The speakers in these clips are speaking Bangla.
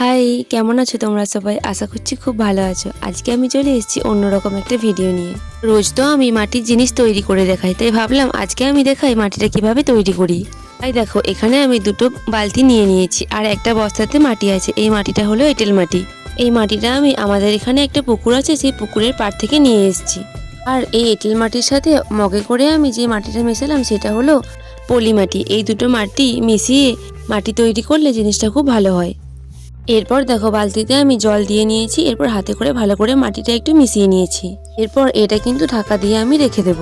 হাই, কেমন আছো তোমরা সবাই? আশা করছি খুব ভালো আছো। আজকে আমি চলে এসেছি অন্যরকম একটা ভিডিও নিয়ে। রোজ তো আমি মাটির জিনিস তৈরি করে দেখাই, তাই ভাবলাম আজকে আমি দেখাই মাটিটা কীভাবে তৈরি করি। তাই দেখো, এখানে আমি দুটো বালতি নিয়ে নিয়েছি, আর একটা বস্তাতে মাটি আছে, এই মাটিটা হলো এঁটেল মাটি। এই মাটিটা আমি, আমাদের এখানে একটা পুকুর আছে, সেই পুকুরের পাড় থেকে নিয়ে এসেছি। আর এই এঁটেল মাটির সাথে মগে করে আমি যে মাটিটা মেশালাম, সেটা হলো পলি মাটি। এই দুটো মাটি মিশিয়ে মাটি তৈরি করলে জিনিসটা খুব ভালো হয়। এরপর দেখো বালতিতে আমি জল দিয়ে নিয়েছি, এরপর হাতে করে ভালো করে মাটিটা একটু মিশিয়ে নিয়েছি। এরপর এটা কিন্তু ঢাকা দিয়ে আমি রেখে দেব।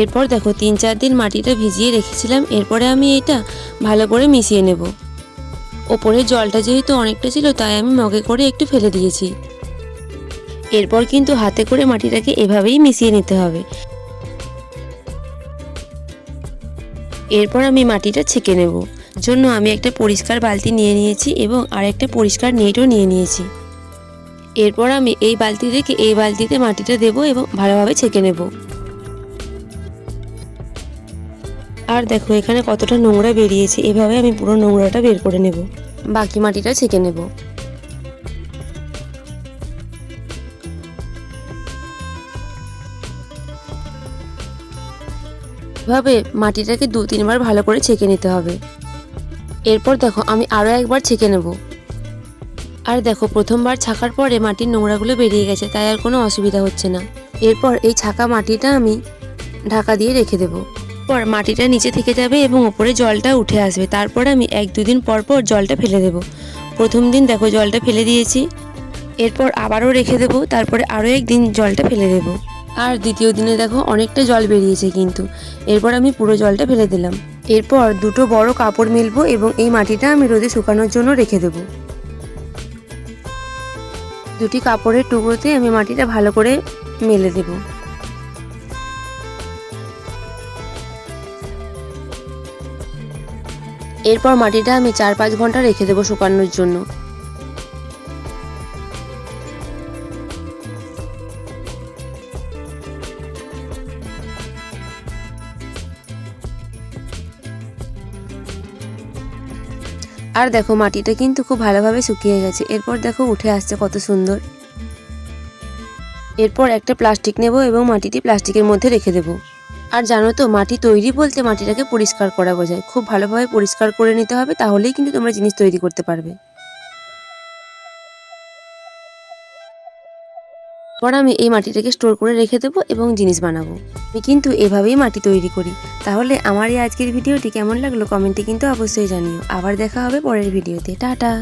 এরপর দেখো তিন চার দিন মাটিটা ভিজিয়ে রেখেছিলাম, এরপরে আমি এটা ভালো করে মিশিয়ে নেব। ওপরে জলটা যেহেতু অনেকটা ছিল, তাই আমি মগে করে একটু ফেলে দিয়েছি। এরপর কিন্তু হাতে করে মাটিটাকে এভাবেই মিশিয়ে নিতে হবে। এরপর আমি মাটিটা ছেঁকে নেব। জন্য আমি একটা পরিষ্কার বালতি নিয়ে নিয়েছি এবং আর একটা পরিষ্কার নেটও নিয়ে নিয়েছি। এরপর আমি এই বালতি থেকে এই বালতিতে মাটিটা দেব এবং ভালোভাবে ছেঁকে নেব। আর দেখো, এখানে কতটা নোংরা বেরিয়েছে। এভাবে আমি পুরো নোংরাটা বের করে নেব। বাকি মাটিটা ছেঁকে নেব। এভাবে মাটিটাকে দু তিনবার ভালো করে ছেঁকে নিতে হবে। এরপর দেখো, আমি আরও একবার ছেঁকে নেব। আর দেখো, প্রথমবার ছাকার পরে মাটির নোংরাগুলো বেরিয়ে গেছে, তাই আর কোনো অসুবিধা হচ্ছে না। এরপর এই ছাকা মাটিটা আমি ঢাকা দিয়ে রেখে দেবো। পর মাটিটা নিচে থেকে যাবে এবং ওপরে জলটা উঠে আসবে। তারপর আমি এক দুদিন পর পর জলটা ফেলে দেব। প্রথম দিন দেখো, জলটা ফেলে দিয়েছি। এরপর আবারও রেখে দেবো, তারপরে আরও একদিন জলটা ফেলে দেবো। আর দ্বিতীয় দিনে দেখো, অনেকটা জল বেরিয়েছে কিন্তু। এরপর আমি পুরো জলটা ফেলে দিলাম। এরপর দুটো বড় কাপড় মেলবো এবং এই মাটিটা আমি রোদে শুকানোর জন্য রেখে দেব। দুটি কাপড়ের টুকরোতে আমি মাটিটা ভালো করে মেলে দেব। এরপর মাটিটা আমি চার পাঁচ ঘণ্টা রেখে দেবো শুকানোর জন্য। আর দেখো, মাটিটা কিন্তু খুব ভালোভাবে শুকিয়ে গেছে। এরপর দেখো, উঠে আসছে কত সুন্দর। এরপর একটা প্লাস্টিক নেব এবং মাটিটি প্লাস্টিকের মধ্যে রেখে দেব। আর জানো তো, মাটি তৈরি বলতে মাটিটাকে পরিষ্কার করা বোঝায়। খুব ভালোভাবে পরিষ্কার করে নিতে হবে, তাহলেই কিন্তু তোমরা জিনিস তৈরি করতে পারবে। পর আমি এই মাটিটাকে স্টোর করে রেখে দেবো এবং জিনিস বানাবো। আমি কিন্তু এভাবেই মাটি তৈরি করি। তাহলে আমার এই আজকের ভিডিওটি কেমন লাগল? কমেন্টে কিন্তু অবশ্যই জানিও। আবার দেখা হবে পরের ভিডিওতে। টাটা!